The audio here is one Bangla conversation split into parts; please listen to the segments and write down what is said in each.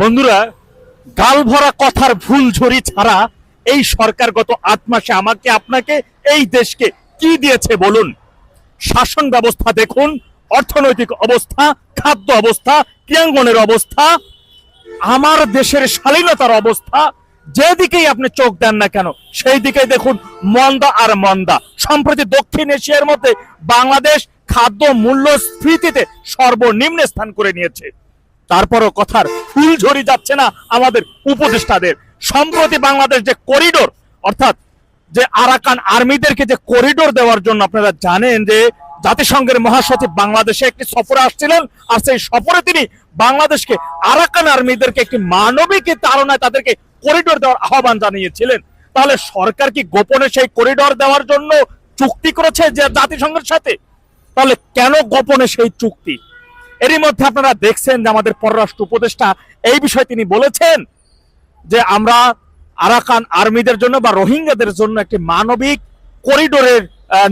বন্ধুরা, গাল ভরা কথার ভুল ঝড়ি ছাড়া এই সরকার গত আট মাসে আমাকে, আপনাকে, এই দেশকে কি দিয়েছে বলুন? শাসন ব্যবস্থা দেখুন, অর্থনৈতিক অবস্থা, খাদ্য অবস্থা, ক্রিয়াঙ্গনের অবস্থা, আমার দেশের শালীনতার অবস্থা, যেদিকেই আপনি চোখ দেন না কেন সেই দিকে দেখুন মন্দা আর মন্দা। সম্প্রতি দক্ষিণ এশিয়ার মধ্যে বাংলাদেশ খাদ্য মূল্যস্ফীতিতে সর্বনিম্ন স্থান করে নিয়েছে। তারপরও কথার ফুল ঝরি যাচ্ছে না আমাদের উপদেষ্টাদের। সম্প্রতি বাংলাদেশ যে করিডোর, অর্থাৎ যে আরাকান আর্মিদেরকে যে করিডোর দেওয়ার জন্য আপনারা জানেন যে জাতিসংঘের মহাসচিব বাংলাদেশে একটি সফরে আসছিলেন, আর সেই সফরে তিনি বাংলাদেশকে আরাকান আর্মিদেরকে একটি মানবিক তাড়নায় তাদেরকে করিডোর দেওয়ার আহ্বান জানিয়েছিলেন। তাহলে সরকার কি গোপনে সেই করিডোর দেওয়ার জন্য চুক্তি করেছে যে জাতিসংঘের সাথে? তাহলে কেন গোপনে সেই চুক্তি? এরই মধ্যে আপনারা দেখছেন যে আমাদের পররাষ্ট্র উপদেষ্টা এই বিষয়ে তিনি বলেছেন যে আমরা আরাকান আর্মিদের জন্য বা রোহিঙ্গাদের জন্য একটি মানবিক করিডোরের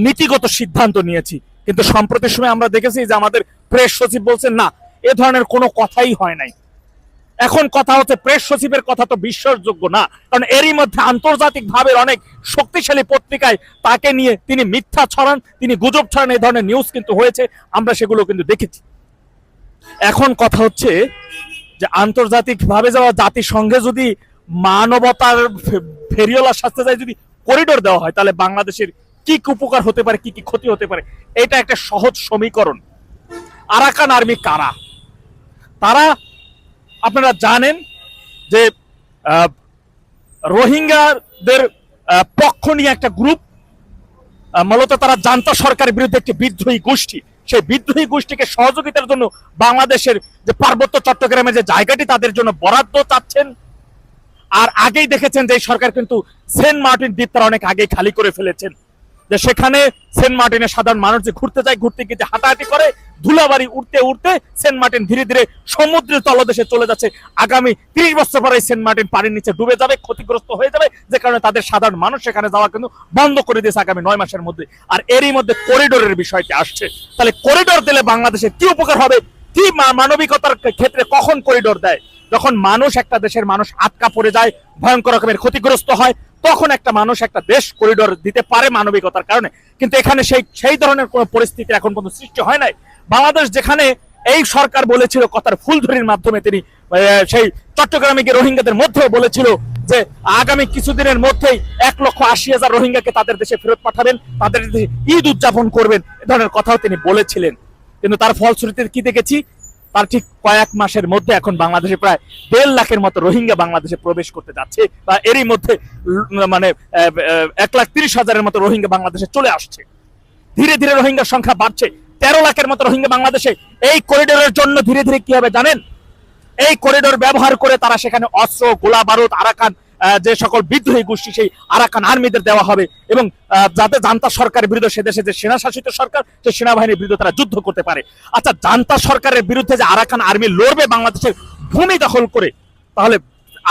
নীতিগত সিদ্ধান্ত নিয়েছি। কিন্তু সম্প্রতি সময় আমরা দেখেছি যে আমাদের প্রেস সচিব বলছেন, না, এ ধরনের কোনো কথাই হয় নাই। এখন কথা হচ্ছে প্রেস সচিবের কথা তো বিশ্বাসযোগ্য না, কারণ এরই মধ্যে আন্তর্জাতিক ভাবে অনেক শক্তিশালী পত্রিকায় তাকে নিয়ে তিনি মিথ্যা ছড়ান, তিনি গুজব ছড়ান এই ধরনের নিউজ কিন্তু হয়েছে, আমরা সেগুলো কিন্তু দেখেছি। এখন কথা হচ্ছে যে আন্তর্জাতিক ভাবে যাওয়া জাতিসংঘে যদি মানবতার ফে- স্বাস্থ্য যায় যদি করিডোর দেওয়া হয়, তাহলে বাংলাদেশের কি কি উপকার হতে পারে, কি কি ক্ষতি হতে পারে? এটা একটা সহজ সমীকরণ। আরাকান আর্মি কারা? তারা, আপনারা জানেন যে রোহিঙ্গাদের পক্ষ নিয়ে একটা গ্রুপ মূলত তারা জান্তা সরকারের বিরুদ্ধে একটি বিদ্রোহী গোষ্ঠী। সেই বিদ্রোহী গোষ্ঠীকে সহযোগিতার জন্য বাংলাদেশের যে পার্বত্য চট্টগ্রামের যে জায়গাটি তাদের জন্য বরাদ্দ চাচ্ছেন। আর আগেই দেখেছেন যে সরকার কিন্তু সেন্ট মার্টিন দ্বীপ তারা অনেক আগেই খালি করে ফেলেছেন। যে সেখানে সেন্ট মার্টিনের সাধারণ মানুষ যে ঘুরতে যায়, ঘুরতে গিয়ে হাঁটাহাঁটি করে ধুলাবাড়ি উঠতে উঠতে সেন্ট মার্টিন ধীরে ধীরে সমুদ্রের তলদেশে চলে যাচ্ছে। আগামী তিরিশ বছর পরে সেন্ট মার্টিন পানির নিচে ডুবে যাবে, ক্ষতিগ্রস্ত হয়ে যাবে, যে কারণে তাদের সাধারণ মানুষ সেখানে যাওয়া কিন্তু বন্ধ করে দিয়েছে আগামী নয় মাসের মধ্যে। আর এরই মধ্যে করিডোরের বিষয়টি আসছে। তাহলে করিডোর দিলে বাংলাদেশের কি উপকার হবে? কি মানবিকতার ক্ষেত্রে কখন করিডোর দেয়? যখন মানুষ একটা দেশের মানুষ আটকা পড়ে যায়, ভয়ঙ্কর রকমের ক্ষতিগ্রস্ত হয়, তখন একটা মানুষ একটা দেশ করিডোর দিতে পারে মানবিকতার কারণে। কিন্তু এখানে সেই সেই ধরনের কোনো পরিস্থিতি এখন পর্যন্ত সৃষ্টি হয় নাই। বাংলাদেশ যেখানে এই সরকার বলেছিল, কথার ফুলধরির মাধ্যমে তিনি সেই চট্টগ্রামে গিয়ে রোহিঙ্গাদের মধ্যেও বলেছিল যে আগামী কিছুদিনের মধ্যেই এক লক্ষ আশি হাজার রোহিঙ্গাকে তাদের দেশে ফেরত পাঠাবেন, তাদের ঈদ উদযাপন করবেন, এ ধরনের কথাও তিনি বলেছিলেন। কিন্তু তার ফলশ্রুতিতে কি দেখেছি? তার ঠিক কয়েক মাসের মধ্যে এখন বাংলাদেশে প্রায় দেড় লাখের মতো রোহিঙ্গা বাংলাদেশে প্রবেশ করতে যাচ্ছে, বা এরই মধ্যে মানে এক লাখ তিরিশ হাজারের মতো রোহিঙ্গা বাংলাদেশে চলে আসছে। ধীরে ধীরে রোহিঙ্গার সংখ্যা বাড়ছে। তেরো লাখের মতো রোহিঙ্গা বাংলাদেশে এই করিডোরের জন্য ধীরে ধীরে কি হবে জানেন? এই করিডোর ব্যবহার করে তারা সেখানে অস্ত্র, গোলা বারুদ, আরাকান যে সকল বিদ্রোহী গোষ্ঠী সেই আরাকান আর্মিদের দেওয়া হবে এবং যাতে জান্তা সরকারের বিরুদ্ধে সে দেশে যে সেনা শাসিত সরকার, সেই সেনাবাহিনীর বিরুদ্ধে তারা যুদ্ধ করতে পারে। আচ্ছা জান্তা সরকারের বিরুদ্ধে যে আরাকান আর্মি লড়বে বাংলাদেশের ভূমি দখল করে, তাহলে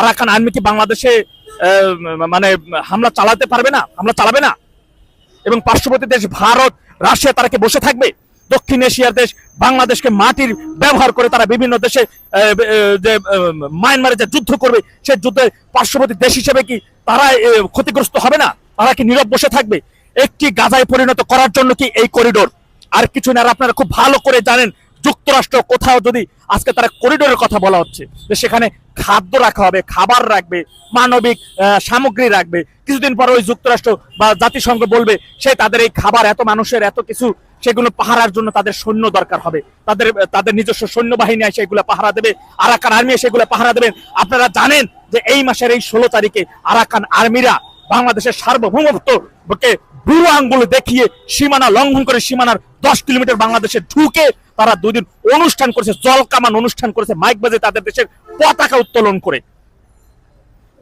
আরাকান আর্মি কি বাংলাদেশে মানে হামলা চালাতে পারবে না? হামলা চালাবে না? এবং পার্শ্ববর্তী দেশ ভারত, রাশিয়া তারা কি বসে থাকবে? দক্ষিণ এশিয়ার দেশ বাংলাদেশকে মাটির ব্যবহার করে তারা বিভিন্ন দেশে যে মায়ানমারে যে যুদ্ধ করবে, সে যুদ্ধে পার্শ্ববর্তী দেশ হিসেবে কি তারা ক্ষতিগ্রস্ত হবে না? তারা কি নীরব বসে থাকবে? একটি গাজায় পরিণত করার জন্য কি এই করিডোর? আর কিছু না আপনারা খুব ভালো করে জানেন যুক্তরাষ্ট্র কোথাও যদি আজকে তারা করিডোরের কথা বলা হচ্ছে, যে সেখানে খাদ্য রাখা হবে, খাবার রাখবে, মানবিক সামগ্রী রাখবে, কিছুদিন পর ওই যুক্তরাষ্ট্র বা জাতিসংঘ বলবে, সে তাদের এই খাবার, এত মানুষের এত কিছু, সেগুলো পাহারার জন্য তাদের সৈন্য দরকার হবে। তাদের তাদের নিজস্ব সৈন্যবাহিনী এসে এগুলো পাহারা দেবে, আরাকান আর্মি এসে এগুলো পাহারা দেবেন আপনারা জানেন যে এই মাসের এই ষোলো তারিখে আরাকান আর্মিরা বাংলাদেশের সার্বভৌমত্বকে বুড়ো আঙ্গুল দেখিয়ে সীমানা লঙ্ঘন করে সীমানার দশ কিলোমিটার বাংলাদেশে ঢুকে তারা দুদিন অনুষ্ঠান করেছে, জল কামান অনুষ্ঠান করেছে, মাইক বাজে তাদের দেশের পতাকা উত্তোলন করে।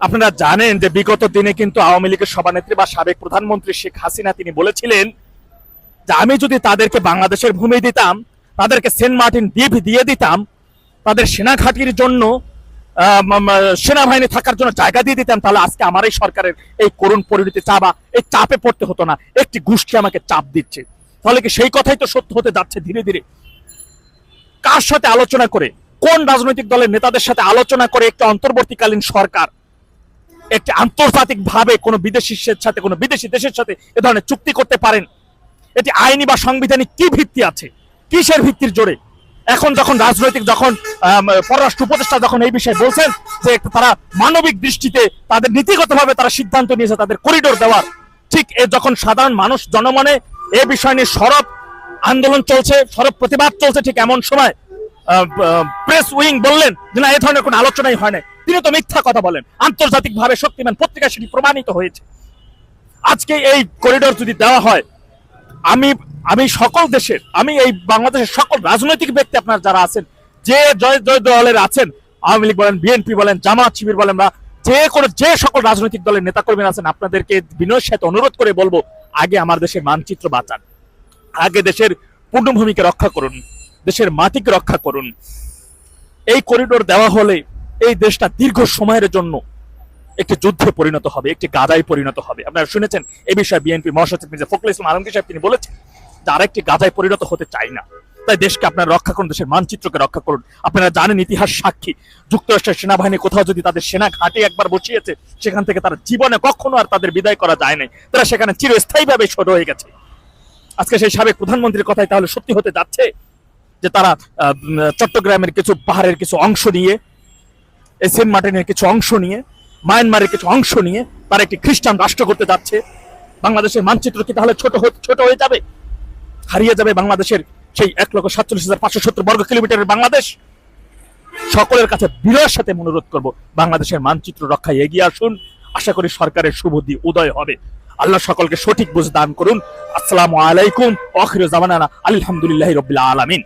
আপনারা জানেন যে বিগত দিনে কিন্তু আওয়ামী লীগের সভানেত্রী বা সাবেক প্রধানমন্ত্রী শেখ হাসিনা তিনি বলেছিলেন যে আমি যদি তাদেরকে বাংলাদেশের ভূমি দিতাম, তাদেরকে সেন্ট মার্টিন দ্বীপ দিয়ে দিতাম, তাদের সেনা ঘাঁটির জন্য সেনাবাহিনী থাকার জন্য জায়গা দিয়ে দিতাম, তাহলে আজকে আমার এই সরকারের এই করুণ পরিণতি চাপা এই চাপে পড়তে হতো না। একটি গোষ্ঠী আমাকে চাপ দিচ্ছে। তাহলে কি সেই কথাই তো সত্য হতে যাচ্ছে ধীরে ধীরে। কার সাথে আলোচনা করে, কোন রাজনৈতিক দলের নেতাদের সাথে আলোচনা করে একটি অন্তর্বর্তীকালীন সরকার, একটি আন্তর্জাতিক ভাবে কোনো বিদেশির সাথে, কোনো বিদেশি দেশের সাথে এ ধরনের চুক্তি করতে পারেন? এটি আইনি বা সাংবিধানিক কি ভিত্তি আছে? কিসের ভিত্তির জোরে? এখন যখন রাজনৈতিক যখন পররাষ্ট্র উপদেষ্টা যখন এই বিষয়ে বলছেন যে তারা মানবিক দৃষ্টিতে তাদের নীতিগতভাবে তারা সিদ্ধান্ত নিয়েছে তাদের করিডোর দেওয়ার, ঠিক এ যখন সাধারণ মানুষ জনমনে এ বিষয় নিয়ে সরব আন্দোলন চলছে, সরব প্রতিবাদ চলছে ঠিক এমন সময় প্রেস উইং বললেন যে না, এ ধরনের কোনো আলোচনাই হয় না তিনি তো মিথ্যা কথা বলেন, আন্তর্জাতিকভাবে শক্তিমান পত্রিকা সেটি প্রমাণিত হয়েছে। আজকে এই করিডোর যদি দেওয়া হয় আমি আমি সকল দেশের, আমি এই বাংলাদেশের সকল রাজনৈতিক ব্যক্তি আপনার যারা আছেন, যে জয় জয় দলের আছেন, আওয়ামী লীগ বলেন, বিএনপি বলেন, জামাত শিবির বলেন, বা যে কোনো, যে সকল রাজনৈতিক দলের নেতাকর্মী আছেন, আপনাদেরকে বিনয়ের সাথে অনুরোধ করে বলব, আগে আমার দেশের মানচিত্র বাঁচান। আগে দেশের পূর্ণভূমিকে রক্ষা করুন, দেশের মাটিকে রক্ষা করুন। এই করিডোর দেওয়া হলে এই দেশটা দীর্ঘ সময়ের জন্য একটি যুদ্ধে পরিণত হবে, একটি গাদায় পরিণত হবে। আপনারা শুনেছেন এই বিষয়ে বিএনপি মহাসচিব মির্জা ফখরুল ইসলাম আলমগীর সাহেব তিনি বলেছেন যে আরেকটি গাদায় পরিণত হতে চাই না। তাই দেশকে আপনারা রক্ষা করুন, দেশের মানচিত্রকে রক্ষা করুন। আপনারা জানেন ইতিহাস সাক্ষী, যুক্তরাষ্ট্রের সেনাবাহিনী কোথাও যদি তাদের সেনা ঘাঁটি একবার বসিয়েছে, সেখান থেকে তারা জীবনে কখনো আর তাদের বিদায় করা যায় নাই। তারা সেখানে চিরস্থায়ীভাবে সরে হয়ে গেছে। আজকে সেই সাবেক প্রধানমন্ত্রীর কথাই তাহলে সত্যি হতে যাচ্ছে? যে তারা চট্টগ্রামের কিছু পাহাড়ের কিছু অংশ নিয়ে সেন্ট মার্টিনের কিছু অংশ নিয়ে মায়ানমারের কিছু অংশ নিয়ে তারা একটি খ্রিস্টান রাষ্ট্র করতে যাচ্ছে। বাংলাদেশের মানচিত্র কি তাহলে ছোট ছোট হয়ে যাবে? হারিয়ে যাবে বাংলাদেশের সেই এক লক্ষ সাতচল্লিশ হাজার পাঁচশো সত্তর বর্গ কিলোমিটারের বাংলাদেশ? সকলের কাছে বিনয়ের সাথে অনুরোধ করব, বাংলাদেশের মানচিত্র রক্ষায় এগিয়ে আসুন। আশা করি সরকারের শুভদি উদয় হবে। আল্লাহ সকলকে সঠিক বুঝ দান করুন। আসসালামু আলাইকুম। অখির জামানানা আলহামদুলিল্লাহ রবিল আলামিন।